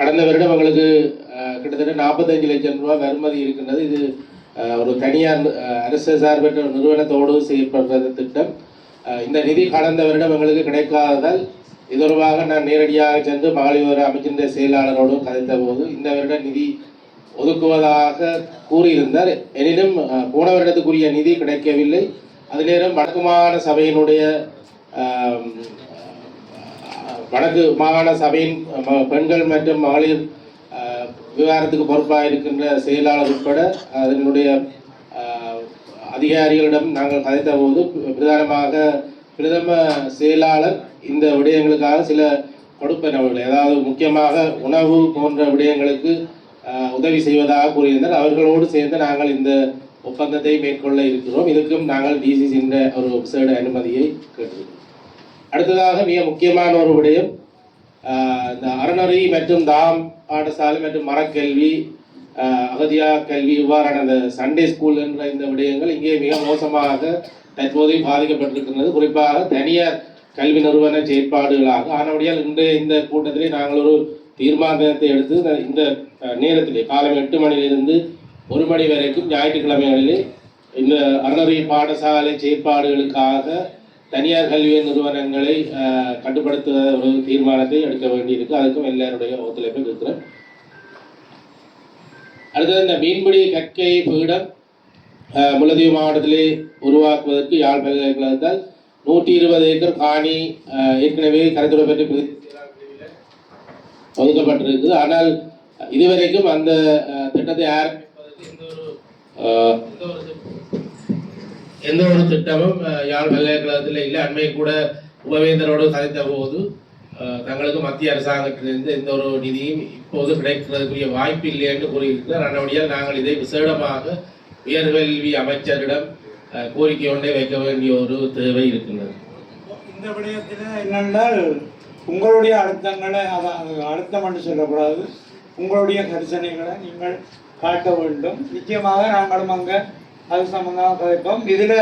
கடந்த வருடம் எங்களுக்கு கிட்டத்தட்ட நாற்பத்தஞ்சு லட்சம் ரூபாய் வருமதி இருக்கின்றது. இது ஒரு தனியார் அரசு சார்பற்ற நிறுவனத்தோடு செயல்படுறது திட்டம். இந்த நிதி கடந்த வருடம் எங்களுக்கு கிடைக்காததால் இது தொடர்பாக நான் நேரடியாக சென்று மகளிர் அமைச்சின்ற செயலாளரோடும் கதைத்த போது இந்த வருடம் நிதி ஒதுக்குவதாக கூறியிருந்தார். எனினும் போன வருடத்துக்குரிய நிதி கிடைக்கவில்லை. அது நேரம் வடக்குமான சபையினுடைய வடக்கு மாகாண சபையின் பெண்கள் மற்றும் மகளிர் விவகாரத்துக்கு பொறுப்பாக இருக்கின்ற செயலாளர் உட்பட அதனுடைய அதிகாரிகளிடம் நாங்கள் கதைத்த போது பிரதானமாக பிரதம செயலாளர் இந்த விடயங்களுக்காக சில கொடுப்பனவர்கள் அதாவது முக்கியமாக உணவு போன்ற விடயங்களுக்கு உதவி செய்வதாக கூறியிருந்தார். அவர்களோடு சேர்ந்து நாங்கள் இந்த ஒப்பந்தத்தை மேற்கொள்ள இருக்கிறோம். இதுக்கும் நாங்கள் டிசிசி என்ற ஒரு விசேட அனுமதியை கேட்டிருக்கிறோம். அடுத்ததாக மிக முக்கியமான ஒரு விடயம் இந்த அறநெறி மற்றும் தாம் பாடசாலை மற்றும் மரக்கல்வி அகதியா கல்வி இவ்வாறான அந்த சண்டே ஸ்கூல் என்ற இந்த விடயங்கள் இங்கே மிக மோசமாக தற்போது பாதிக்கப்பட்டிருக்கின்றது. குறிப்பாக தனியார் கல்வி நிறுவன செயற்பாடுகளாக ஆனபடியால் இன்றைய இந்த கூட்டத்திலே நாங்கள் ஒரு தீர்மானத்தை எடுத்து இந்த- நேரத்திலே காலம் எட்டு மணியிலிருந்து ஒரு மணி வரைக்கும் ஞாயிற்றுக்கிழமைகளிலே இந்த அறநெறி பாடசாலை செயற்பாடுகளுக்காக தனியார் கல்வி நிறுவனங்களை கட்டுப்படுத்த ஒரு தீர்மானத்தை எடுக்க வேண்டியிருக்கு. அதுக்கும் எல்லாருடைய ஒத்துழைப்பை இருக்கிறேன் அடுத்தது இந்த மீன்பிடி கற்கை பீடம் அஹ், மாவட்டத்திலே உருவாக்குவதற்கு யாழ் பல்கலைக்கழகத்தால் நூற்றி இருபது ஏக்கர் காணி அஹ், ஏற்கனவே கரைத்துறை பற்றி ஒதுக்கப்பட்டிருக்கு. ஆனால் இதுவரைக்கும் அந்த திட்டத்தை ஆரம்பிப்பதற்கு எந்த ஒரு எந்த ஒரு திட்டமும் யாழ் பல்கலைக்கழகத்தில் இல்லை அண்மை கூட உபவேந்தரோடு கதைத்த போது தங்களுக்கு மத்திய அரசாங்கத்திலிருந்து எந்த ஒரு நிதியும் இப்போது கிடைக்கிறதுக்குரிய வாய்ப்பு இல்லை என்று கூறியிருக்கிறார். அதனுடையால் நாங்கள் இதை விசேடமாக உயர்கல்வி அமைச்சரிடம் கோரிக்கை ஒன்றை வைக்க வேண்டிய ஒரு தேவை இருக்கின்றது. இந்த விடயத்தில் என்னென்றால் உங்களுடைய அழுத்தங்களை அதான் அழுத்தம் என்று சொல்லக்கூடாது. உங்களுடைய கரிசனைகளை நீங்கள் காட்ட வேண்டும். நிச்சயமாக நாங்களும் அங்கே அது சம்பந்தமாக கதைப்போம். இதில்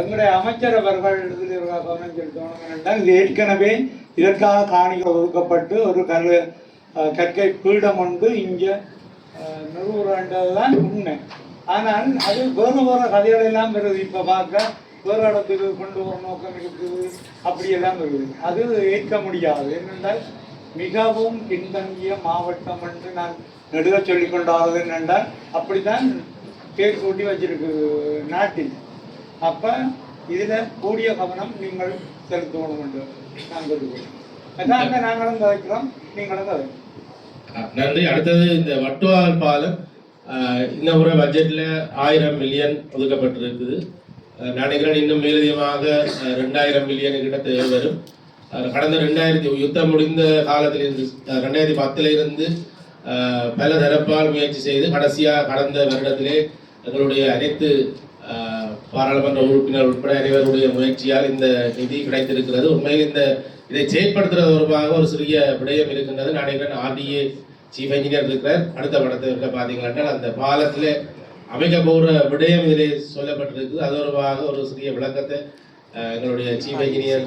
எங்களுடைய அமைச்சர் அவர்கள் இதில் கவனம் செலுத்தணும் என்றால் இது ஏற்கனவே இதற்காக காணிகள் ஒதுக்கப்பட்டு ஒரு கல் கற்கை பீடம் ஒன்று இங்கே நிறுவுறன்றது தான் உண்மை. ஆனால் அது வேறு வேறு கதைகள் எல்லாம் வருது. இப்போ பார்க்க வேறு இடத்துக்கு கொண்டு வர நோக்கம் இருக்குது. அப்படியெல்லாம் வருது. அது ஏற்க முடியாது. என்னென்றால் மிகவும் பின்தங்கிய மாவட்டம் என்று நான் நெடுக சொல்லிக் கொண்டாவது என்னென்றால் அப்படித்தான் பேர் கூட்டி வச்சிருக்கு நாட்டில். அப்போ இதில் கூடிய கவனம் நீங்கள் செலுத்தணும் என்று நான் நாங்களும் தவிக்கிறோம் நீங்களும் தவிக்கிறோம். நன்றி. அடுத்தது இந்த வட்டுவால் பாலம் இந்த முறை பட்ஜெட்டில் ஆயிரம் மில்லியன் ஒதுக்கப்பட்டிருக்குது. நினைக்கிறேன் இன்னும் மேலதிகமாக ரெண்டாயிரம் மில்லியன் கிட்ட தேவை வரும். கடந்த ரெண்டாயிரத்தி யுத்தம் முடிந்த காலத்திலிருந்து இருந்து ரெண்டாயிரத்தி பத்துல இருந்து பல தரப்பால் முயற்சி செய்து கடைசியாக கடந்த வருடத்திலே எங்களுடைய அனைத்து பாராளுமன்ற உறுப்பினர் உட்பட அனைவருடைய முயற்சியால் இந்த நிதி கிடைத்திருக்கிறது. உண்மையில் இந்த இதை செயல்படுத்துறது தொடர்பாக ஒரு சிறிய விடயம் இருக்கின்றது. நான் நினைக்கிறேன் ஆர்டிஏ சீஃப் இன்ஜினியர் இருக்கிறார். அடுத்த படத்தில் இருக்க பார்த்தீங்கன்னா அந்த பாலத்தில் அமைக்க போகிற விடயம் இதில் சொல்லப்பட்டிருக்குது. அது தொடர்பாக ஒரு சிறிய விளக்கத்தை எங்களுடைய சீஃப் இன்ஜினியர்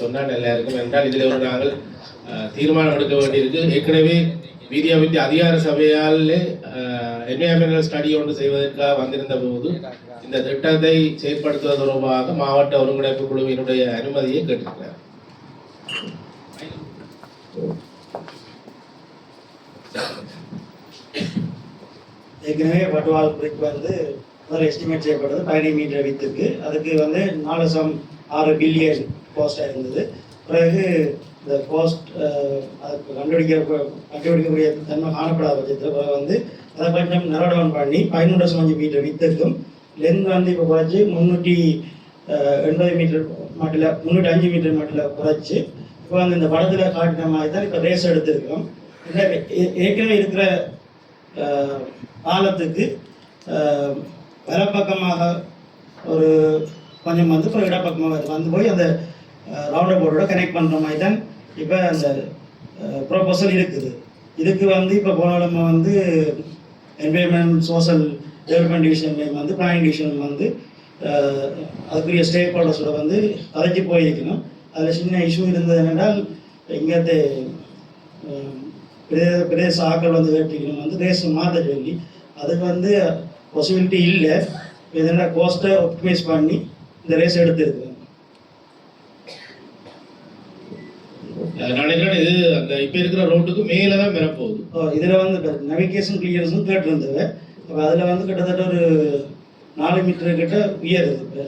சொன்னால் நல்லா இருக்கும் என்றால் இதில் ஒரு நாங்கள் தீர்மானம் எடுக்க வேண்டியிருக்கு. ஏற்கனவே வீதி அமைத்து அதிகார சபையால் என்விரான்மெண்டல் ஸ்டடி ஒன்று செய்வதற்காக வந்திருந்த போது இந்த திட்டத்தை செயற்படுத்துவது தொடர்பாக மாவட்ட ஒருங்கிணைப்பு குழுவினுடைய அனுமதியை கேட்டிருக்கிறார். ஏற்கனவே வட்டுவால் பிரிக் வந்து ஒரு எஸ்டிமேட் செய்யப்பட்டது பதினைந்து மீட்டர் வித்துக்கு அதுக்கு வந்து நாலு சம் ஆறு பில்லியன் கோஸ்டாக இருந்தது. பிறகு இந்த கோஸ்ட் uh, அதுக்கு கண்டுபிடிக்க கண்டுபிடிக்கக்கூடிய தன்மை காணப்படாத பட்சத்தில் வந்து அதை கொஞ்சம் நரோடவுன் பண்ணி பதினொன்று லட்சம் அஞ்சு மீட்டர் வித்துக்கும் லென்த் வந்து இப்போ குறைச்சி முந்நூற்றி எண்பது மீட்டர் மட்டில் முந்நூற்றி அஞ்சு மீட்டர் மட்டில் குறைச்சி இப்போ வந்து இந்த படத்தில் காட்டின மாதிரி தான் இப்போ ரேஸ் எடுத்திருக்கோம் இல்லை ஏற்கனவே இருக்கிற பாலத்துக்கு வலப்பக்கமாக ஒரு கொஞ்சம் வந்து அப்புறம் இடப்பக்கமாக வந்து போய் அந்த ரவுண்ட் போர்டோட கனெக்ட் பண்ணுற மாதிரி தான் இப்போ அந்த ப்ரொபோசல் இருக்குது. இதுக்கு வந்து இப்போ போன நம்ம வந்து என்விரான்மெண்ட் சோஷியல் டெவலப்மெண்ட் டிவிஷன்லேயும் வந்து பிளானிங் டிவிஷன் வந்து அதுக்குரிய ஸ்டேக் ஹோல்டர்ஸோட வந்து கதைச்சு போயிருக்கணும். அதில் சின்ன இஷ்யூ இருந்தது என்னென்றால் இங்கே பிரதேச பிரதேச ஆக்கள் வந்து வேட்டிக்கணும் வந்து தேசம் மாற்ற சொல்லி அதுக்கு வந்து பாசிபிலிட்டி இல்லை. இதெல்லாம் கோஸ்ட்டை ஒப்டிமைஸ் பண்ணி இந்த ரேஸ் எடுத்துருக்கு நினைக்கிறேன் இது அந்த இப்போ இருக்கிற ரோட்டுக்கு மேலே தான் வரப்போகுது இதில் வந்து நவிகேஷன் கிளியரன்ஸும் கேட்டிருந்தது அப்போ அதில் வந்து கிட்டத்தட்ட ஒரு நாலு மீட்டர் கிட்ட உயருது இப்போ.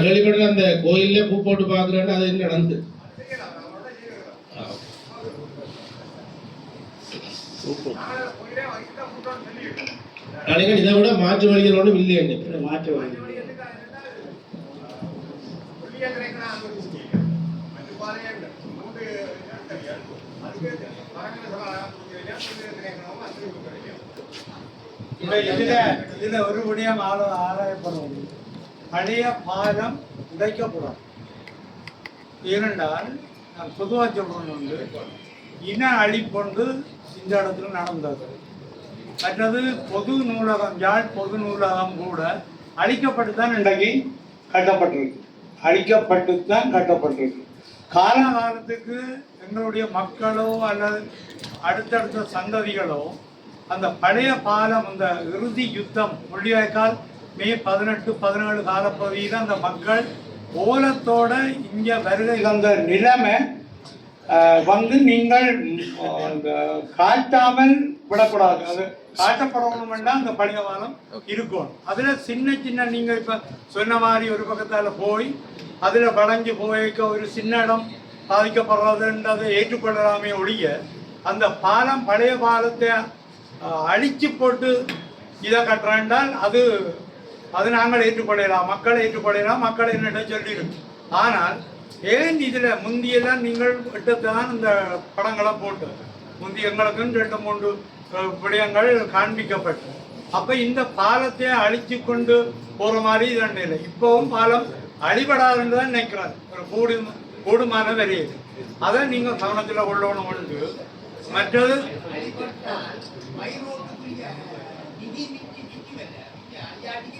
நான் கேள்விப்பட்ட அந்த கோயில்ல பூ போட்டு பார்க்குறேன்னு அது என்ன நடந்து. இதை விட மாற்று வழிகள் ஒன்றும் இல்லையா மாற்ற இப்ப இதுல இதுல ஒரு விடயம் ஆள ஆராயப்படும் பழைய பாலம் உடைக்கப்படும். ஏனென்றால் நான் பொதுவாக சொல்றது உண்டு இன அழிப்பொன்று இந்த இடத்துல நடந்தது. மற்றது பொது நூலகம் யாழ் பொது நூலகம் கூட அழிக்கப்பட்டு தான் இன்றைக்கு கட்டப்பட்டிருக்கு. அழிக்கப்பட்டு தான் கட்டப்பட்டிருக்கு. காலகாலத்துக்கு எங்களுடைய மக்களோ அல்லது அடுத்தடுத்த சந்ததிகளோ அந்த பழைய பாலம் அந்த இறுதி யுத்தம் முள்ளிவாய்க்கால் மே பதினெட்டு பதினேழு காலப்பகுதியில் அந்த மக்கள் ஓலத்தோட இங்கே வருகை தந்த நிலைமை வந்து நீங்கள் காட்டாமல் விடக்கூடாது. அது காட்டப்படணும்னா அந்த பழைய பாலம் இருக்கும். அதுல சின்ன சின்ன நீங்க இப்ப சொன்ன மாதிரி ஒரு பக்கத்தால போய் அதுல வளைஞ்சு போய்க்க ஒரு சின்ன இடம் பாதிக்கப்படுறதுன்றதை ஏற்றுக்கொள்ளலாமே ஒழிய அந்த பாலம் பழைய பாலத்தை அழிச்சு போட்டு இதை கட்டுறாண்டால் அது அது நாங்கள் ஏற்றுக்கொள்ளலாம் மக்கள் ஏற்றுக்கொள்ளலாம் மக்கள் என்னிடம் சொல்லிடும். ஆனால் ஏன் இதில் முந்தியெல்லாம் நீங்கள் விட்டத்தான் இந்த படங்களை போட்டு முந்தி எங்களுக்கும் ரெண்டு மூன்று விடயங்கள் காண்பிக்கப்பட்டு. அப்போ இந்த பாலத்தை அழிச்சு கொண்டு போகிற மாதிரி இதன் இல்லை. இப்போவும் பாலம் அழிபடாதுன்னு தான் நினைக்கிறார். ஒரு கூடு கூடுமான வரையில் அதை நீங்கள் கவனத்தில் கொள்ளணும் உண்டு மற்றது இல்ல இல்ல வாரம் வாரம் என்னென்னால்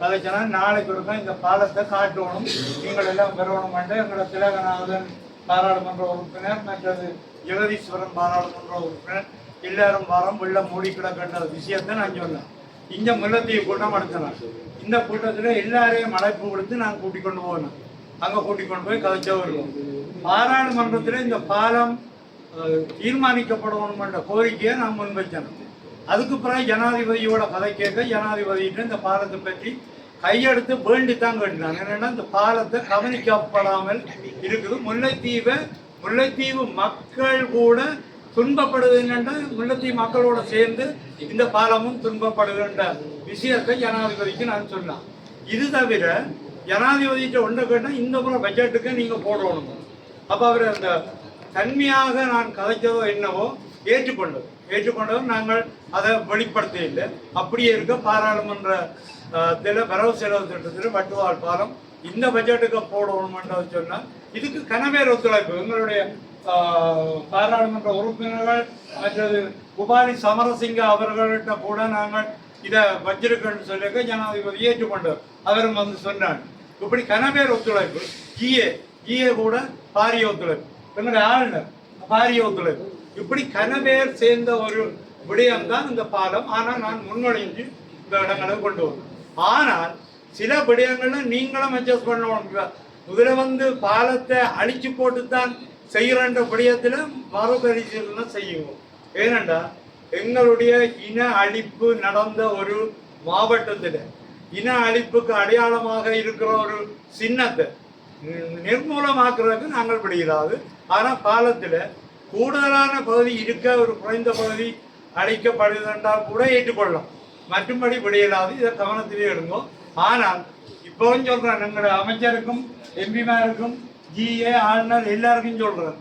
கதைச்சனா நாளைக்கு இருக்கும் இந்த பாலத்தை காட்டணும். நீங்கள் எல்லாம் பெறணும் எங்களோட திலகநாதன் பாராளுமன்ற உறுப்பினர் மற்றது ஜெகதீஸ்வரன் பாராளுமன்ற உறுப்பினர் எல்லாரும் வாரம் உள்ள மூடி கிடக்கின்ற விஷயத்தை நான் சொன்னேன். இந்த முல்லத்தீவு கூட்டம் நடத்தினேன். இந்த கூட்டத்தில் எல்லாரையும் அழைப்பு கொடுத்து நான் கூட்டிக் கொண்டு போனேன். அங்கே கூட்டிக் கொண்டு போய் கதைச்ச வருவோம். பாராளுமன்றத்தில் இந்த பாலம் தீர்மானிக்கப்படணும் என்ற கோரிக்கையை நான் முன்வைச்சேன் அதுக்கு பிறகு ஜனாதிபதியோட கதை கேட்க ஜனாதிபதியிட்ட இந்த பாலத்தை பற்றி கையெடுத்து வேண்டித்தான் கேட்டாங்க என்னன்னா இந்த பாலத்தை கவனிக்கப்படாமல் இருக்குது. முல்லைத்தீவை முல்லைத்தீவு மக்கள் கூட துன்பப்படுது முல்லைத்தீவு மக்களோட சேர்ந்து இந்த பாலமும் துன்பப்படுதுன்ற விஷயத்தை ஜனாதிபதிக்கு நான் சொன்னேன். இது தவிர ஜனாதிபதிகிட்ட ஒன்றை கேட்டால் இந்த முறை பட்ஜெட்டுக்கு நீங்கள் போடணும். அப்போ அவர் அந்த தன்மையாக நான் கதைச்சதோ என்னவோ ஏற்றுக்கொண்டது. ஏற்றுக்கொண்டதும் நாங்கள் அதை வெளிப்படுத்தவில்லை. அப்படியே இருக்க பாராளுமன்ற வரவு செலவு திட்டத்தில் வட்டுவால் பாலம் இந்த பட்ஜெட்டுக்கு போடணுமென்றது சொன்னால் இதுக்கு கனவேர் ஒத்துழைப்பு எங்களுடைய பாராளுமன்ற உறுப்பினர்கள் மற்றது குபாரி சமரசிங்க அவர்கள்ட்ட கூட நாங்கள் இதை வச்சிருக்கேன்னு சொல்லிக்க ஜனாதிபதி ஏற்றுக்கொண்டார். அவரும் வந்து சொன்னார். இப்படி கனவேர் ஒத்துழைப்பு ஜிஏ ஜிஏ கூட பாரிய ஒத்துழைப்பு எங்களுடைய ஆளுநர் பாரிய ஒத்துழைப்பு இப்படி கனவேர் சேர்ந்த ஒரு விடயம்தான் இந்த பாலம் ஆனால் நான் முன்மொழிஞ்சு இந்த இடங்களை கொண்டு வந்தேன். ஆனால் சில விடயங்கள்ல நீங்களும் அட்ஜஸ்ட் பண்ணணும். இப்ப முதல்ல வந்து பாலத்தை அழிச்சு போட்டு தான் விடயத்தில் விடயத்துல மறுபரிசீலனை செய்யுவோம் ஏனென்றா எங்களுடைய இன அழிப்பு நடந்த ஒரு மாவட்டத்தில் இன அழிப்புக்கு அடையாளமாக இருக்கிற ஒரு சின்னத்தை நிர்மூலமாக்குறதுக்கு நாங்கள் விடுகிறாது ஆனால் பாலத்தில் கூடுதலான பகுதி இருக்க ஒரு குறைந்த பகுதி அழிக்கப்படுதுன்றால் கூட ஏற்றுக்கொள்ளலாம். மற்றும்படி விடையிடாது இதை கவனத்திலே எடுங்கோ. ஆனால் இப்போவும் சொல்கிறேன் எங்களோட அமைச்சருக்கும் எம்பிமாருக்கும் ஜிஏ ஆளுநர் எல்லாருக்கும் சொல்கிறேன்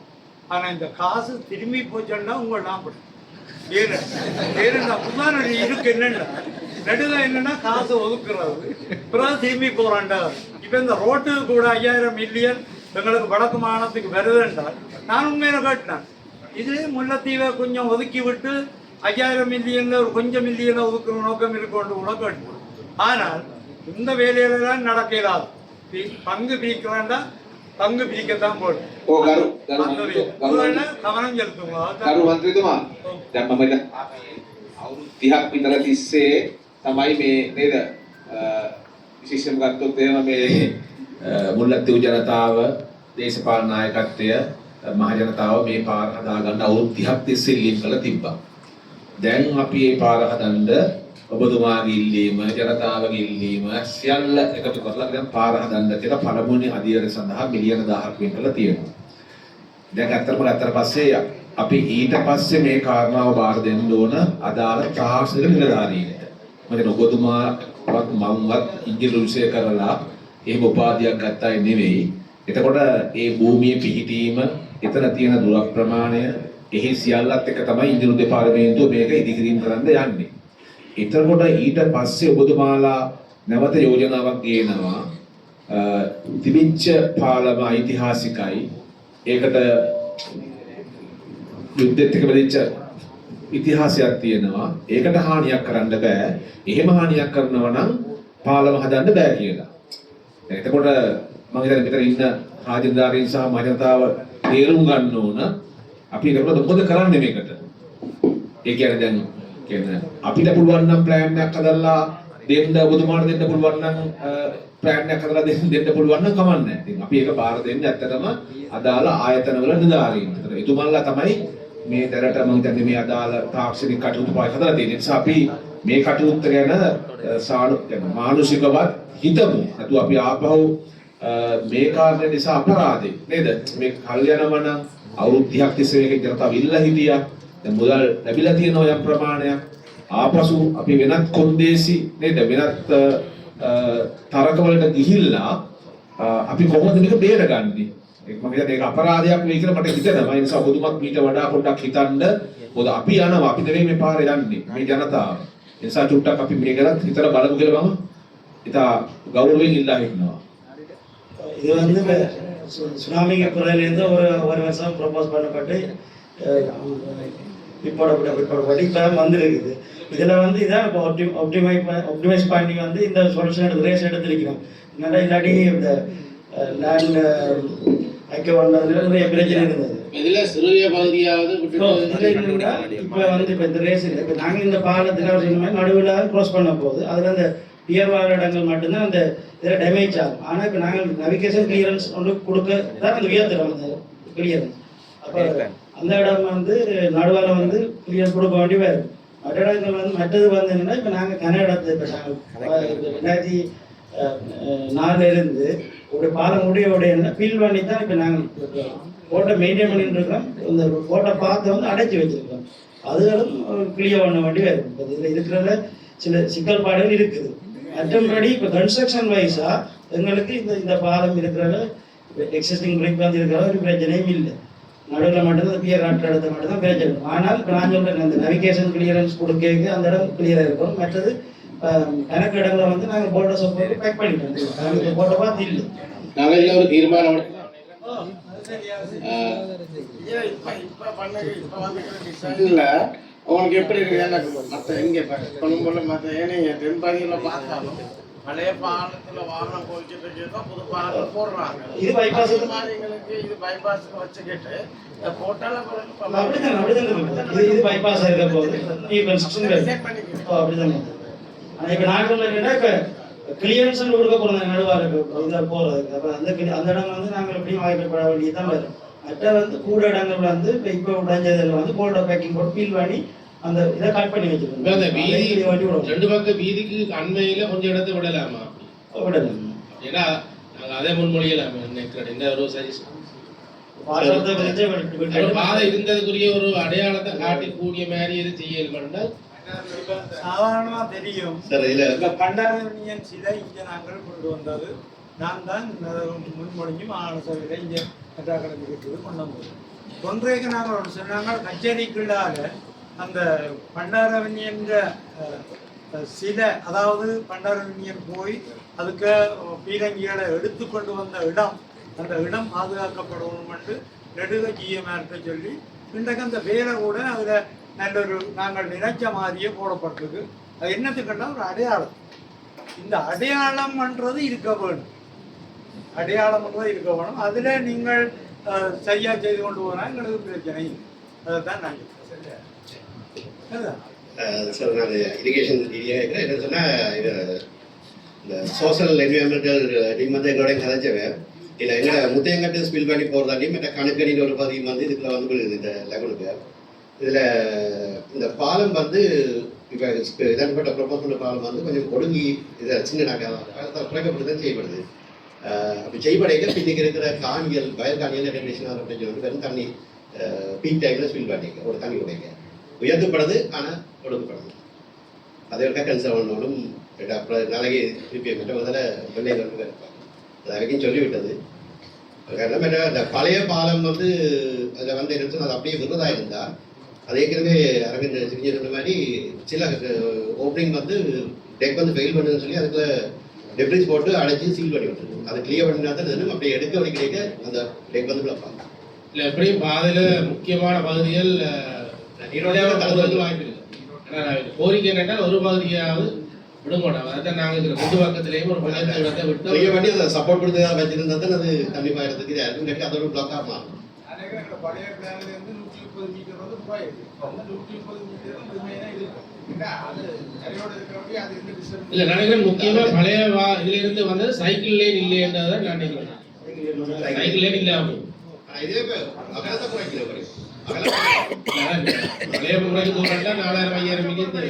ஆனால் இந்த காசு திரும்பி போச்சுன்னா உங்கள் லாபம் ஏன்னு ஏன்னா புதான இருக்கு என்னன்னா? நடுவில் என்னன்னா காசு ஒதுக்குறது. பிறகு திரும்பி போறாண்டா இப்போ இந்த ரோட்டுக்கு கூட ஐயாயிரம் மில்லியன் எங்களுக்கு வடக்கு மாகாணத்துக்கு வருதுன்றால் நான் உண்மையில கேட்டேன். இது முல்லைத்தீவை கொஞ்சம் ஒதுக்கி விட்டு ஐயாயிரம் மில்லியன்ல ஒரு கொஞ்சம் மில்லியனை ஒதுக்குற நோக்கம் இருக்கொண்டு கூட கேட்டேன் ஆனால் இந்த வேலையிலலாம் நடக்க இயலாது பி- பங்கு பிரிக்கிறாண்டா பங்கு பிரிக்கத்தான் போடும் ඕ ගරු ගරු அந்த මන්ත්‍රීතුමා, ගරු வேலை கவனம் செலுத்துங்க அதான் ගරු මන්ත්‍රීතුමා දැන් මම ඉතින් අවුරුදු 30ක් විතර තිස්සේ තමයි මේ නේද අ, විශේෂයෙන්ම ගත්තොත් එහෙම මේ අ, මුල්ලත්තිව් ජනතාව දේශපාලන නායකත්වය මහ ජනතාව මේ පාර හදාගන්න අවුරුදු 30ක් තිස්සේ ඉල්ලීම් කළා තිබ්බා. දැන් අපි මේ පාර හදන්න ඔබතුමාගේ ඉල්ලීම ජනතාවගේ ඉල්ලීම සියල්ල එකතු කරලා දැන් පාර හදන්න කියලා පළමුවෙනි අධියර සඳහා මිලියන 1000ක් වෙන් කරලා තියෙනවා. දැන් ඇත්තටම ගත්තට පස්සේ අපි ඊට පස්සේ මේ කාරණාව බාර දෙන්න ඕන අදාළ තාක්ෂණික නිලධාරීන්ට. මම ඔබතුමාවත් මමවත් ඉංජිනේරු විෂය කරලා එහෙම උපාධියක් ගත්තා නෙවෙයි. එතකොට ඒ භූමියේ පිහිටීම, එතන තියෙන දුර ප්‍රමාණය, එහි සියල්ලත් එක තමයි ඉංජිනේරු දෙපාර්තමේන්තුව මේක ඉදිකිරීම කරන්න යන්නේ. එතකොට ඊට පස්සේ ඔබතුමාලා නැවත යෝජනාවක් ගේනවා අ, තිබිච්ච පාලම ඓතිහාසිකයි. ඒකට යුද්ධෙත් එක බෙදිච්ච ඉතිහාසයක් තියෙනවා. ඒකට හානියක් කරන්න බෑ. එහෙම හානියක් කරනවා නම් පාලම හදන්න බෑ කියලා. එතකොට මම හිතන්නේ මෙතන ඉන්න රාජධාරීන් සහ මහජනතාව තේරුම් ගන්න ඕන අපි ඒකට මොකද කරන්නේ මේකට ඒ කියන්නේ දැන් කියන්නේ අපිට පුළුවන් නම් ප්ලෑන් එකක් හදලා දෙන්න ඔබතුමාට දෙන්න පුළුවන් නම් ප්ලෑන් එකක් හදලා දෙන්න දෙන්න පුළුවන් නම් කමන්නේ නැහැ. ඉතින් අපි ඒක බාර දෙන්නේ ඇත්තටම අදාළ ආයතනවල නිලධාරීන්ට. ඒතර එතුමන්ලා තමයි මේ දැනට මම හිතන්නේ මේ අදාළ තාක්ෂණික කටයුතු පහ හදලා තියෙන නිසා අපි මේ කටයුත්ත ගැන අ, සානු කියන්නේ මානසිකවත් හිතමු. නැතු අපි ආපහු අ, මේ කාරණේ නිසා අපරාධේ නේද? මේ කල් යනවා නම් අවුරුදු 30ක් තිස්සේ මේක ජනතාව ඉල්ලලා හිටියා. දැන් මුදල් ලැබිලා තියෙනවා යම් ප්‍රමාණයක්. ආපසු අපි වෙනත් කොන්දේසි නේද වෙනත් අ, අ, තරකවලට ගිහිල්ලා අ, අපි කොහොමද මේක බේරගන්නේ? ඒක මම හිතන්නේ ඒක අපරාධයක් වෙයි කියලා මට හිතෙනවා. ඒ නිසා ඔබතුමත් මීට වඩා පොඩ්ඩක් හිතන්න. මොකද අපි යනවා අපි නෙවෙයි මේ පාරේ යන්නේ. මේ ජනතාව. ඒ නිසා චුට්ටක් අපි මේ ගැන හිතලා බලමු කියලා මම ඉතා ගෞරවයෙන් ඉල්ලා හිටිනවා. இது வந்து இப்ப சு- சுனாமிக்கு பிறகுலேருந்து ஒரு ஒரு வருஷம் ப்ரப்போஸ் பண்ணப்பட்டு பிற்போடப்பட்ட பிற்போடப்பட்டு இப்போ வந்திருக்குது. இதில் வந்து இதான் இப்போ ஒப்டி ஒப்டிமை ஒப்டிமைஸ் பண்ணி வந்து இந்த சொல்யூஷன் எடுத்து ரேஸ் எடுத்துருக்கிறோம். என்னடா இல்லாட்டி இந்த லேண்ட் ஐக்கிய வந்ததுல நிறைய பிரச்சனை இருந்தது. இதுல சிறிய பகுதியாவது இப்போ வந்து இப்போ இந்த ரேஸ் இப்போ நாங்கள் இந்த பாலத்தில் நடுவில் க்ரோஸ் பண்ண போகுது. அதில் அந்த உயர்வான இடங்கள் மட்டும்தான் அந்த இதில் டேமேஜ் ஆகும். ஆனால் இப்போ நாங்கள் நவிகேஷன் கிளியரன்ஸ் ஒன்று கொடுக்க தான் அந்த உயர்த்துறோம் அந்த கிளியரன்ஸ் அப்போ அந்த இடம் வந்து நடுவில் வந்து கிளியர் கொடுக்க வேண்டி வரும் மற்ற இடங்கள் வந்து மற்றது வந்து என்னன்னா இப்போ நாங்கள் கன்னடத்தை இப்போ நாங்கள் இப்போ ரெண்டாயிரத்தி அஹ், அஹ், நாலுல இருந்து ஒரு பாலம் முடிய உடைய ஃபீல் பண்ணி தான் இப்போ நாங்கள் கோட்டை மெயின்டைன் பண்ணிட்டு இருக்கோம். இந்த கோட்டை பார்த்து வந்து அடைச்சி வச்சிருக்கோம். அதுகளும் கிளியர் பண்ண வேண்டி வரும் இதில் இருக்கிறத சில சிக்கல் பாடுகள் இருக்குது. மற்றபடி இப்போ கன்ஸ்ட்ரக்ஷன் வைஸாக எங்களுக்கு இந்த இந்த பாலம் இருக்கிறத எக்ஸிஸ்டிங் பிரிக் வந்து இருக்கிற ஒரு பிரச்சனையும் இல்லை. நடுவில் மட்டும்தான் பியர் ஆற்ற இடத்துல மட்டும்தான் பிரச்சனை. ஆனால் நான் சொல்கிறேன் இந்த நவிகேஷன் கிளியரன்ஸ் கொடுக்க அந்த இடம் கிளியராக இருக்கும். மற்றது கணக்கு இடங்களை வந்து நாங்கள் போட்டோ போட்டு பேக் பண்ணிட்டோம். நாங்கள் போட்டோ பார்த்து இல்லை. நாங்கள் இதுல ஒரு தீர்மானம் இல்ல. உங்களுக்கு எப்படி இருக்கு எனக்கு மத்த எங்க கொழும்புல மத்த ஏனைய தென்பகுதியில பார்த்தாலும் பழைய பாலத்துல வாகனம் போய்கிட்டு இருக்கோ புது பாலத்துல போடுறாங்க. இது அதே மாதிரி எங்களுக்கு இது பைபாஸ்க்கு வச்சுக்கிட்டு போட்டால அப்படிதான் அப்படிதான் இருக்கு. இது இது ஆ இருக்க போகுது. ஓ அப்படிதான் இப்ப சொல்ல என்னன்னா இப்ப கிளியரன்ஸ் கொடுக்க போறோம் நடுவார இதை போறதுக்கு அப்ப அந்த அந்த இடம் வந்து நாங்கள் எப்படியும் வாய்ப்பட வேண்டியதுதான் வரும் மற்ற வந்து கூட இடங்கள் வந்து இப்ப இப்ப உடைஞ்சதுல வந்து போல்டோ பேக்கிங் போட்டு ஃபீல் பண்ணி அந்த இதை கட் பண்ணி இப்ப அந்த வீதி வச்சிருக்கோம் ரெண்டு பக்கம் வீதிக்கு அண்மையில கொஞ்சம் இடத்தை விடலாமா? விடலாம். ஏன்னா நாங்க அதே முன்மொழியலாமா நினைக்கிறேன் என்ன ஒரு சஜஷன் பாதை இருந்ததுக்குரிய ஒரு அடையாளத்தை காட்டி கூடிய மாதிரி எது செய்யணும்னா சாதாரணமா தெரியும். சார் இதுல இந்த பண்டாரவணியன் சிலை இங்க நாங்கள் கொண்டு வந்தது. நான் தான் முன்மொழியும் மாகாண சபையில இங்க கட்டாக்கடந்து கட்டுவது கொண்டு ஒன்றைக்கு நாங்கள் ஒன்று சொன்னாங்க கச்சேரிக்குள்ளாக அந்த பண்டாரவணியன் சிலை அதாவது பண்டாரவணியன் போய் அதுக்கு பீரங்கிகளை எடுத்து கொண்டு வந்த இடம் அந்த இடம் பாதுகாக்கப்படணும் என்று நெடுக ஜிஎம்ஆர்கிட்ட சொல்லி இன்றைக்கு அந்த வேலை கூட அதில் நல்லொரு நாங்கள் நினைச்ச மாதிரியே போடப்பட்டிருக்கு. அது என்னத்துக்குன்னா ஒரு அடையாளம். இந்த அடையாளம்ன்றது இருக்க வேண்டும். அடையாளம்ன்றது இருக்க வேணும். அதில் நீங்கள் சரியாக சரியா செய்து கொண்டு போனால் எங்களுக்கு பிரச்சனை அதை தான் நாங்கள் சார் நான் இரிகேஷன் ஏரியா என்ன சொன்னால் இது இந்த சோஷியல் என்விரான்மெண்டல் டீம் வந்து எங்களோட கதைச்சவன் இல்லை எங்களை முத்தையங்கட்டு ஸ்பில் பண்ணி போகிறதாண்டி மற்ற கணக்கணியில் ஒரு பதிவு வந்து இதுக்குள்ள வந்து இந்த லெவலுக்கு இதில் இந்த பாலம் வந்து இப்போ இதன்பட்ட ப்ரொபோசல் பாலம் வந்து கொஞ்சம் ஒடுங்கி இதை சின்ன குறைக்கப்பட்டு தான் செய்யப்படுது. அப்போ அப்படி செய்யப்படைக்க பின்னுக்கு இருக்கிற காணிகள் வயல் காணிகள் டெபினேஷன் அப்படின்னு சொல்லி வெறும் தண்ணி பீக் டைமில் ஸ்பில் பண்ணிக்க ஒரு தண்ணி உடைக்க உயர்த்தப்படுது ஆனால் ஒடுக்கப்படுது அதை விட கன்சர்வ் பண்ணணும் அப்புறம் நாளைக்கு திருப்பி மற்ற முதல்ல வெள்ளை கொண்டு இருப்பாங்க அது வரைக்கும் சொல்லிவிட்டது. அதுக்காக என்ன இந்த பழைய பாலம் வந்து அதில் வந்து என்ன அது அப்படியே விருதாக இருந்தால் அது ஏற்கனவே அரவிந்த் சிரிஞ்சு சொன்ன மாதிரி சில ஓப்பனிங் வந்து டெக் வந்து ஃபெயில் பண்ணுதுன்னு சொல்லி அதுக்குள்ள டெப்ரிஸ் போட்டு அடைச்சி சீல் பண்ணி விட்டுருக்கு அதை கிளியர் பண்ணினா தான் இது அப்படியே எடுக்க கிடைக்க அந்த டெக் வந்து பிளப்பாங்க இல்ல எப்படியும் பாதையில முக்கியமான பகுதிகள் நீரோட தடுப்பதற்கு வாய்ப்பு இருக்கு கோரிக்கை என்னன்னா ஒரு பகுதியாவது விட மாட்டோம் அதான் நாங்க இருக்கிற ரெண்டு பக்கத்திலேயும் ஒரு இடத்தை விட்டு கிளியர் பண்ணி அதை சப்போர்ட் கொடுத்து வச்சிருந்தா தான் அது கண்டிப்பாக கிடைக்கும் அதோட பிளாக்காக மாறும் அநேக பழைய பிளான்ல இருந்து நூற்றி முப்பது மீட்டர் வந்து குறையுது அந்த நூற்றி முப்பது மீட்டர் முழுமையாக இருக்கு. ஏன்னா அது நிறையோட இருக்கிறபடி அது எந்த டிஸ்டர்பன்ஸ் இல்ல நினைக்கிறேன் முக்கியமா பழைய வா இதுல இருந்து வந்து சைக்கிள் லேன் இல்லைன்றதான் நான் நினைக்கிறேன். சைக்கிள் லேன் இல்லாம. இதே பழைய முறைக்கு தூரம்னா நாலாயிரம் ஐயாயிரம் மீட்டர்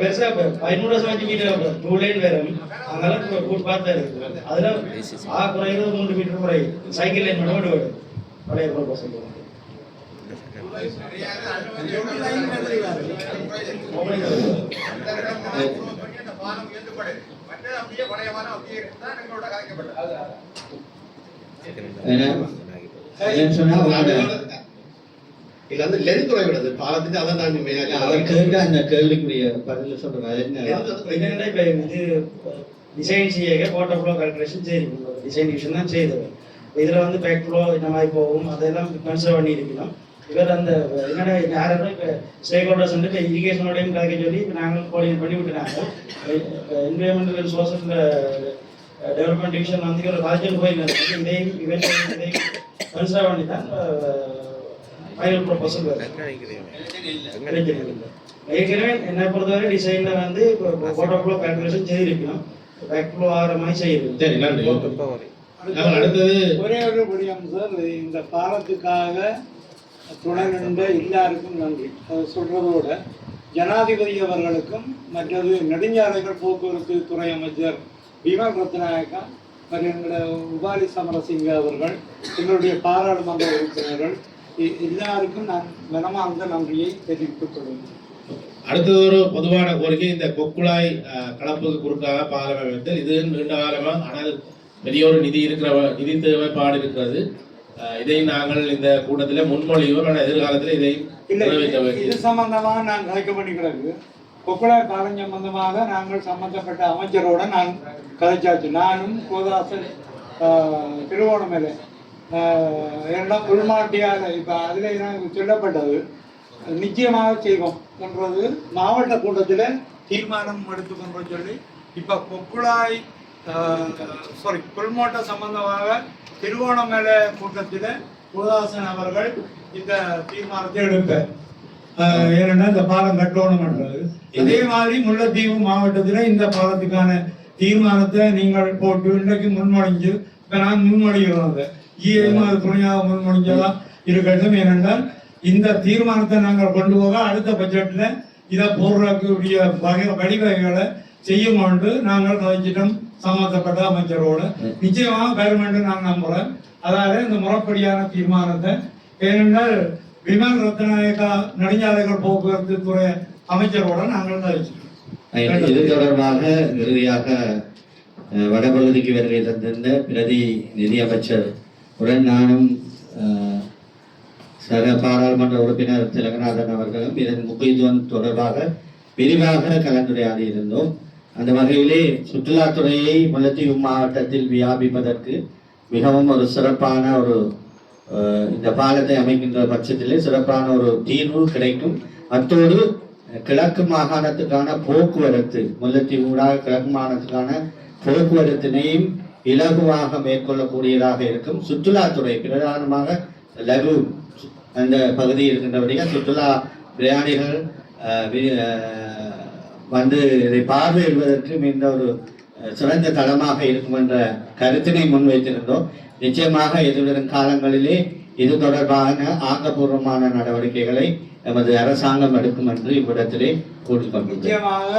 பெருசா பதிமூணு செவன்டி மீட்டர் டூ லைன் வரும் அதனால கூட்டு பார்த்தா இருக்கு அதுல குறையிறது மூன்று மீட்டர் குறையும். சைக்கிள் லைன் மட்டும் விடு பழைய எங்களோட கலைக்கப்பட்டது இதுல வந்து லென்த் குறைவிடுது பாலத்துக்கு அதை நான் அவர் கேட்க அந்த கேள்விக்குரிய பதில் சொல்றேன். இது டிசைன் செய்ய ஃப்ளோ கால்குலேஷன் செய்திருக்கணும் டிசைன் டிவிஷன் தான் செய்தது இதுல வந்து பேக் ஃப்ளோ இந்த மாதிரி போகும். அதெல்லாம் கன்சிடர் பண்ணி இருக்கணும் இவர் அந்த என்னடா யாரும் இப்போ ஸ்டேக் ஹோல்டர்ஸ் வந்து இப்போ இரிகேஷனோடையும் கலக்க சொல்லி இப்போ நாங்கள் கோஆர்டினேட் பண்ணி விட்டுனாங்க என்விரான்மெண்டல் சோஷியல் டெவலப்மெண்ட் டிவிஷன் வந்து ஒரு ராஜ்யம் போயிருந்தாங்க இதையும் இவன் இதையும் கன்சிடர் பண்ணி தான் ஃபைனல் ப்ரொபோசல் ஏற்கனவே என்னை பொறுத்தவரை டிசைன்ல வந்து போட்டோ ஃப்ளோ கால்குலேஷன் செய்திருக்கணும். பேக் ஃப்ளோ ஆகிற மாதிரி செய்யணும் சரி நன்றி. அடுத்தது ஒரே ஒரு விடயம் சார் இந்த பாலத்துக்காக துணை நின்ற எல்லாருக்கும் நன்றி. அதை சொல்றதோட ஜனாதிபதி அவர்களுக்கும் மற்றது நெடுஞ்சாலைகள் போக்குவரத்து துறை அமைச்சர் விமல் ரத்நாயக்கா மற்றும் எங்களுடைய உபாலி சமரசிங்க அவர்கள் எங்களுடைய பாராளுமன்ற உறுப்பினர்கள் எல்லாருக்கும் நான் மனமார்ந்த நன்றியை தெரிவித்துக் கொள்கிறேன். அடுத்தது ஒரு பொதுவான கோரிக்கை இந்த கொக்குழாய் கலப்புக்கு குறுக்காக பாலம் அமைத்தல் இது நீண்ட காலமா ஆனால் பெரிய ஒரு நிதி இருக்கிற நிதி தேவைப்பாடு இருக்கிறது. இதை நாங்கள் இந்த கூட்டத்தில் முன்மொழிவோம். ஆனால் எதிர்காலத்தில் இதை இது- சம்பந்தமாக நான் கலைக்க பண்ணிக்கிறது கொக்குளா பாலம் சம்பந்தமாக நாங்கள் சம்பந்தப்பட்ட அமைச்சரோட நான் கதைச்சாச்சு நானும் கோதாசன் திருவோணமலை ஆஹ், எல்லாம் உள்மாட்டியால் இப்போ அதில் சொல்லப்பட்டது. நிச்சயமாக செய்வோம் என்றது மாவட்ட கூட்டத்தில் தீர்மானம் எடுத்துக்கொண்டு சொல்லி இப்போ கொக்குழாய் சாரி கொள்மோட்ட சம்பந்தமாக திருவோணமலை கூட்டத்தில் குருதாசன் அவர்கள் இந்த தீர்மானத்தை எடுப்பார் ஆஹ் ஏன்னா இந்த பாலம் கட்டணும்ன்றது இதே மாதிரி முல்லைத்தீவு மாவட்டத்தில் இந்த பாலத்துக்கான தீர்மானத்தை நீங்கள் போட்டு இன்றைக்கு முன்மொழிஞ்சு இப்போ நான் முன்மொழிகிறோம் அதை ஈஎம் அது துணையாக முன்மொழிஞ்சதா இருக்கட்டும். ஏனென்றால் இந்த தீர்மானத்தை நாங்கள் கொண்டு போக அடுத்த பட்ஜெட்டில் இதை போடுறக்கூடிய வகை வழிவகைகளை செய்யும் கொண்டு நாங்கள் கதைச்சிட்டோம் சம்பந்தப்பட்ட அமைச்சரோட. நிச்சயமாக கவர்மெண்ட் நான் நம்புறேன். அதாவது இந்த முறைப்படியான தீர்மானத்தை ஏனென்றால் விமல் ரத்நாயக்கா நெடுஞ்சாலைகள் போக்குவரத்து துறை அமைச்சரோட நாங்கள் கதைச்சிட்டோம். இது தொடர்பாக இறுதியாக வடபகுதிக்கு வருகை தந்திருந்த பிரதி நிதியமைச்சர் உடன் நானும் சக பாராளுமன்ற உறுப்பினர் திலகநாதன் அவர்களும் இதன் முக்கியத்துவம் தொடர்பாக விரிவாக கலந்துரையாடி இருந்தோம் அந்த வகையிலே சுற்றுலாத்துறையை முல்லைத்தீவு மாவட்டத்தில் வியாபிப்பதற்கு மிகவும் ஒரு சிறப்பான ஒரு இந்த பாலத்தை அமைக்கின்ற பட்சத்திலே சிறப்பான ஒரு தீர்வு கிடைக்கும். அத்தோடு கிழக்கு மாகாணத்துக்கான போக்குவரத்து முல்லைத்தீவு ஊடாக கிழக்கு மாகாணத்துக்கான போக்குவரத்தினையும் இலகுவாக மேற்கொள்ளக்கூடியதாக இருக்கும். சுற்றுலாத்துறை பிரதானமாக லகு அந்த பகுதி இருக்கின்றபடியாக சுற்றுலா பிரயாணிகள் வந்து இதை பார்வையிடுவதற்கு இந்த ஒரு சிறந்த தளமாக இருக்கும் என்ற கருத்தினை முன்வைத்திருந்தோம். நிச்சயமாக எதிர்வரும் காலங்களிலே இது தொடர்பான ஆக்கப்பூர்வமான நடவடிக்கைகளை எமது அரசாங்கம் எடுக்கும் என்று இவ்விடத்திலே கூறிக்கொண்டு நிச்சயமாக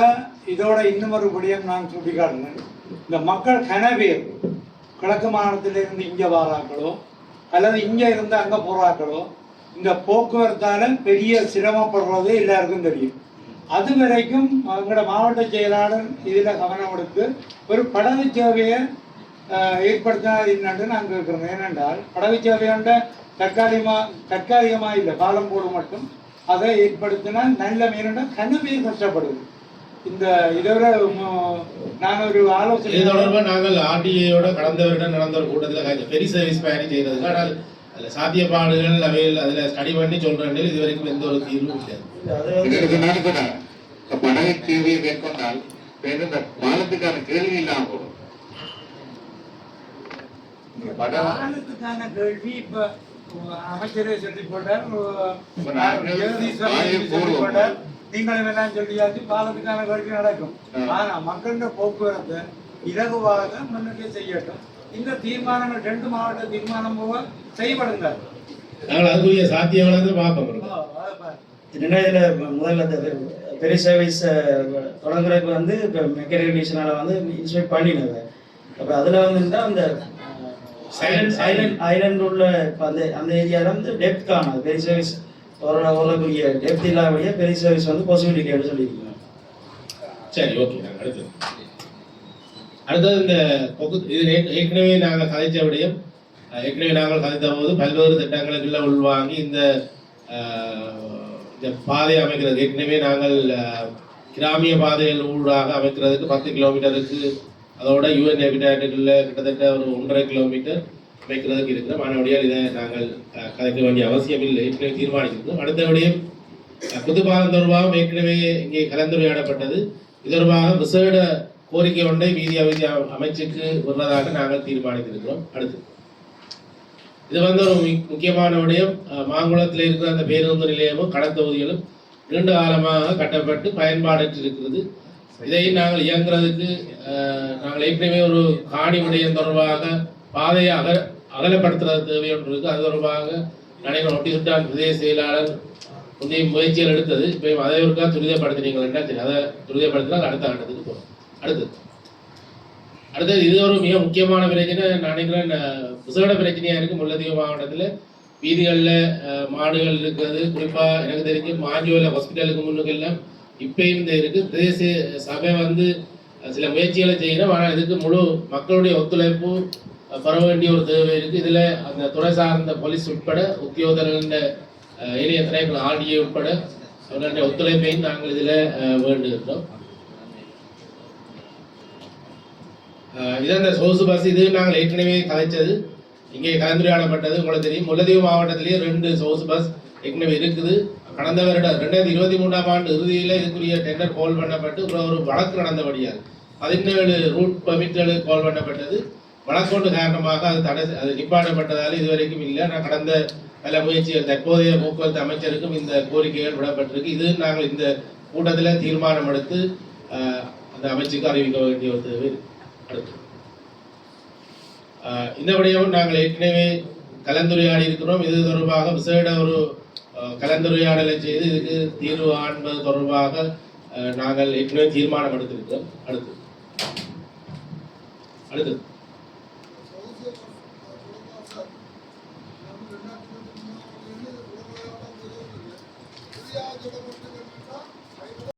இதோட இன்னும் ஒரு விடயம் நான் சுட்டிக்காட்டினேன் இந்த மக்கள் கனவேர் கிழக்கு மாநிலத்திலிருந்து இங்கே வாராக்களோ அல்லது இங்கே இருந்து அங்கே போறாக்களோ இந்த போக்குவரத்தால் பெரிய சிரமப்படுறது எல்லாருக்கும் தெரியும். அது வரைக்கும் எங்களோட மாவட்ட செயலாளர் இதில் கவனம் எடுத்து ஒரு படகு சேவையை என்னன்னு நான் கேட்குறோம் ஏனென்றால் படகு சேவையாண்ட தற்காலிகமா தற்காலிகமா இல்லை பாலம் போடு மட்டும் அதை ஏற்படுத்தினால் நல்ல மீனண்டா கனவேர் கஷ்டப்படுது. இந்த இதோட ம- நான் ஒரு ஆலோசனை இது தொடர்பாக நாங்கள் ஆர்டிஏயோட கடந்த வருடம் நடந்த ஒரு கூட்டத்தில் பெரிய சர்வீஸ் பயணி செய்ததுக்கு ஆனால் அதில் சாத்தியப்பாடுகள் அவையில் அதில் ஸ்டடி பண்ணி சொல்கிறேன் இது வரைக்கும் எந்த ஒரு தீர்வும் இல்லை. கூட படகு மேற்கொண்டால் பிறகு இந்த பாலத்துக்கான கேள்வி இல்லாம போடும். இந்த பாலத்துக்கான கேள்வி இப்ப அமைச்சரே சொல்லி போட்டார். போட்டார் நீங்கள் எல்லாம் சொல்லியாச்சு பாலத்துக்கான கேள்வி நடக்கும். ஆனா மக்களோட போக்குவரத்தை இலகுவாக முன்னுக்கு செய்யட்டும். இந்த தீர்மானங்கள் ரெண்டு மாவட்ட தீர்மானம் போக செய்யப்படுங்க நாங்கள் அதுக்குரிய சாத்தியங்களை வந்து பார்ப்போம் என்னன்னா இதில் முதல்ல இந்த பெரிய சர்வீஸ் தொடங்குறதுக்கு வந்து இப்போ மெக்கனிக்கேஷனால் வந்து இன்ஸ்பெக்ட் பண்ணினது. அப்போ அதில் வந்து அந்த ஐலண்ட் ஐலண்ட் ஐலண்ட் உள்ள இப்போ அந்த அந்த ஏரியாவில் வந்து டெப்த் காணாது. பெரிய சர்வீஸ் ஒரு ஓரக்கூடிய டெப்த் இல்லாதபடியாக பெரிய சர்வீஸ் வந்து பாசிபிலிட்டி அப்படின்னு சொல்லியிருக்கோம் சரி ஓகே நாங்கள் அடுத்தது. அடுத்தது இந்த பொது இது ஏற்க- ஏற்கனவே நாங்கள் அஹ், ஏற்கனவே நாங்கள் கதைத்த போது பல்வேறு திட்டங்களுக்குள்ள உள்வாங்கி இந்த இந்த பாதை அமைக்கிறது. ஏற்கனவே நாங்கள் கிராமிய பாதைகள் ஊடாக அமைக்கிறதுக்கு பத்து கிலோமீட்டருக்கு அதோட யூஎன் ஹெபிடேட்டுக்குள்ள கிட்டத்தட்ட ஒரு ஒன்றரை கிலோமீட்டர் அமைக்கிறதுக்கு இருக்கிறோம். மாணவடியால் இதை நாங்கள் கதைக்க வேண்டிய அவசியம் இல்லை. ஏற்கனவே தீர்மானிச்சிருக்கோம் அடுத்தபடியும் விடயம் தொடர்பாகவும் ஏற்கனவே இங்கே கலந்துரையாடப்பட்டது. இது தொடர்பாக விசேட கோரிக்கை ஒன்றை வீதி அமைதி அமைச்சுக்கு உள்ளதாக நாங்கள் தீர்மானித்திருக்கிறோம். அடுத்து. இது வந்து ஒரு முக்கியமான விடயம். மாங்குளத்தில் இருக்கிற அந்த பேருந்து நிலையமும் கடத்தொகுதிகளும் நீண்ட காலமாக கட்டப்பட்டு பயன்பாடற்று இருக்கிறது இதை நாங்கள் இயங்குறதுக்கு நாங்கள் ஏற்கனவே ஒரு காணி விடயம் தொடர்பாக பாதையை அக அகலப்படுத்துறது தேவை ஒன்று அது தொடர்பாக நடைபெறும் ஒட்டி சுட்டான் பிரதேச செயலாளர் புதிய முயற்சிகள் எடுத்தது. இப்போ அதை ஒருக்கா துரிதப்படுத்தினீங்கன்னா தெரியும். அதை துரிதப்படுத்தினால் அடுத்த கட்டத்துக்கு போகும் அடுத்தது. அடுத்தது இது ஒரு மிக முக்கியமான பிரச்சனை. நான் நினைக்கிறேன் அஹ், விசேட இருக்குது இருக்கு முல்லைத்தீவு மாவட்டத்தில். வீதிகளில் மாடுகள் இருக்கிறது. குறிப்பாக எனக்கு தெரிஞ்சு மாஞ்சோவில் ஹாஸ்பிட்டலுக்கு முன்னுக்கு எல்லாம் இப்பயும் இந்த இருக்குது பிரதேச சபை வந்து சில முயற்சிகளை செய்யணும். ஆனால் இதுக்கு முழு மக்களுடைய ஒத்துழைப்பு பெற வேண்டிய ஒரு தேவை இருக்குது இதில் அந்த துறை சார்ந்த போலீஸ் உட்பட உத்தியோகர்கள ஏனைய திணைக்கள் ஆர்டிஏ உட்பட அவர்களுடைய ஒத்துழைப்பையும் நாங்கள் இதில் வேண்டுகிறோம் இதான் இந்த சொகுசு பஸ் இது நாங்கள் ஏற்கனவே கலைச்சது. இங்கே கலந்துரையாடப்பட்டது உங்களுக்கு தெரியும். முல்லதீவு மாவட்டத்திலேயே ரெண்டு சொகுசு பஸ் ஏற்கனவே இருக்குது. கடந்த வருடம் ரெண்டாயிரத்தி இருபத்தி மூன்றாம் ஆண்டு இறுதியில் இதுக்குரிய டெண்டர் கால் பண்ணப்பட்டு ஒரு வழக்கு நடந்தபடியால் பதினேழு ரூட் பெர்மிட்கள் கால் பண்ணப்பட்டது. வழக்கோடு காரணமாக அது தடை அது நிப்பாடப்பட்டதால் இதுவரைக்கும் இல்லை. நான் கடந்த பல முயற்சிகள் தற்போதைய போக்குவரத்து அமைச்சருக்கும் இந்த கோரிக்கைகள் விடப்பட்டிருக்கு. இது நாங்கள் இந்த கூட்டத்தில் தீர்மானம் எடுத்து அந்த அமைச்சுக்கு அறிவிக்க வேண்டிய ஒரு தேவை அடுத்து இந்த விடயம் நாங்கள் ஏற்கனவே கலந்துரையாடி இருக்கிறோம். இது தொடர்பாக விசேட ஒரு கலந்துரையாடலை செய்து இதுக்கு தீர்வு காண்பது தொடர்பாக நாங்கள் ஏற்கனவே தீர்மானம் எடுத்திருக்கிறோம். அடுத்து அடுத்து